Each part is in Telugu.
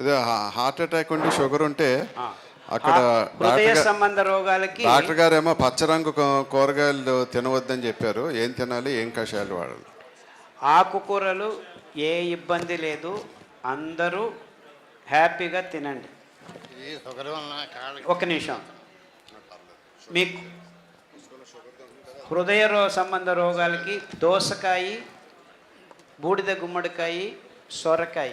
ఇది హార్ట్ అటాక్ ఉండి షుగర్ ఉంటే అక్కడ హృదయ సంబంధ రోగాలకి డాక్టర్ గారు ఏమో పచ్చరంగు కూరగాయలు తినవద్దని చెప్పారు. ఏం తినాలి? ఏం కషాయాలు వాడాలి? ఆకుకూరలు ఏ ఇబ్బంది లేదు. అందరూ హ్యాపీగా తినండి. ఒక నిమిషం. మీకు హృదయ రో సంబంధ రోగాలకి దోసకాయ బూడిద గుమ్మడికాయ సొరకాయ.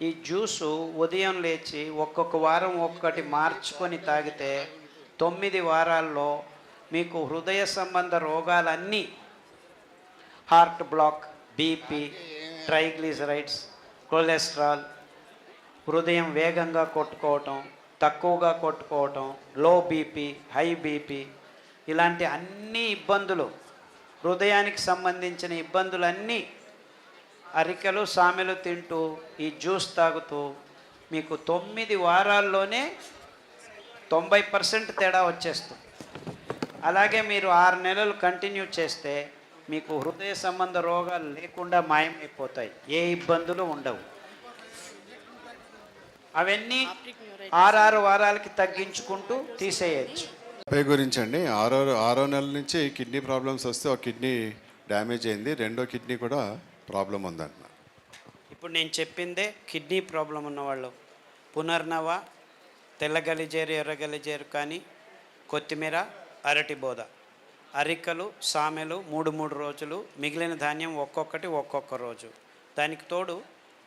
ఈ జ్యూసు ఉదయం లేచి ఒక్కొక్క వారం ఒక్కటి మార్చుకొని తాగితే తొమ్మిది వారాల్లో మీకు హృదయ సంబంధ రోగాలన్నీ heart block BP triglycerides cholesterol హృదయం వేగంగా కొట్టుకోవటం తక్కువగా కొట్టుకోవటం లో బీపీ హై బీపీ ఇలాంటి అన్ని ఇబ్బందులు హృదయానికి సంబంధించిన ఇబ్బందులన్నీ అరికెలు సామెలు తింటూ ఈ జ్యూస్ తాగుతూ మీకు తొమ్మిది వారాల్లోనే తొంభై పర్సెంట్ తేడా వచ్చేస్తుంది. అలాగే మీరు ఆరు నెలలు కంటిన్యూ చేస్తే మీకు హృదయ సంబంధ రోగాలు లేకుండా మాయమైపోతాయి. ఏ ఇబ్బందులు ఉండవు. అవన్నీ ఆరారు వారాలకి తగ్గించుకుంటూ తీసేయచ్చు. పై గురించి అండి ఆరో ఆరో నెలల నుంచి కిడ్నీ ప్రాబ్లమ్స్ వస్తే ఒక కిడ్నీ డ్యామేజ్ అయింది. రెండో కిడ్నీ కూడా ప్రాబ్లం ఉందంట. ఇప్పుడు నేను చెప్పిందే కిడ్నీ ప్రాబ్లం ఉన్నవాళ్ళు. పునర్నవ తెల్ల గలిజేరు ఎర్ర గలిజేరు కానీ కొత్తిమీర అరటి బోద. అరికలు సామెలు మూడు మూడు రోజులు మిగిలిన ధాన్యం ఒక్కొక్కటి ఒక్కొక్క రోజు. దానికి తోడు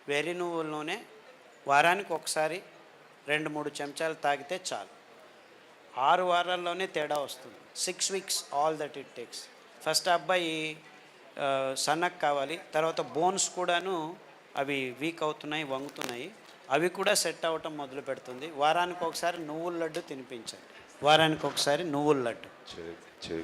వెర్రి నువ్వుల నూనె వారానికి ఒకసారి రెండు మూడు చెంచాలు తాగితే చాలు. ఆరు వారాల్లోనే తేడా వస్తుంది. Six weeks all that it takes first అబ్బాయి సన్నకు కావాలి. తర్వాత బోన్స్ కూడాను అవి వీక్ అవుతున్నాయి వంగుతున్నాయి. అవి కూడా సెట్ అవ్వటం మొదలు పెడుతుంది. వారానికి ఒకసారి నువ్వుల లడ్డు తినిపించండి. వారానికి ఒకసారి నువ్వుల లడ్డు. చూ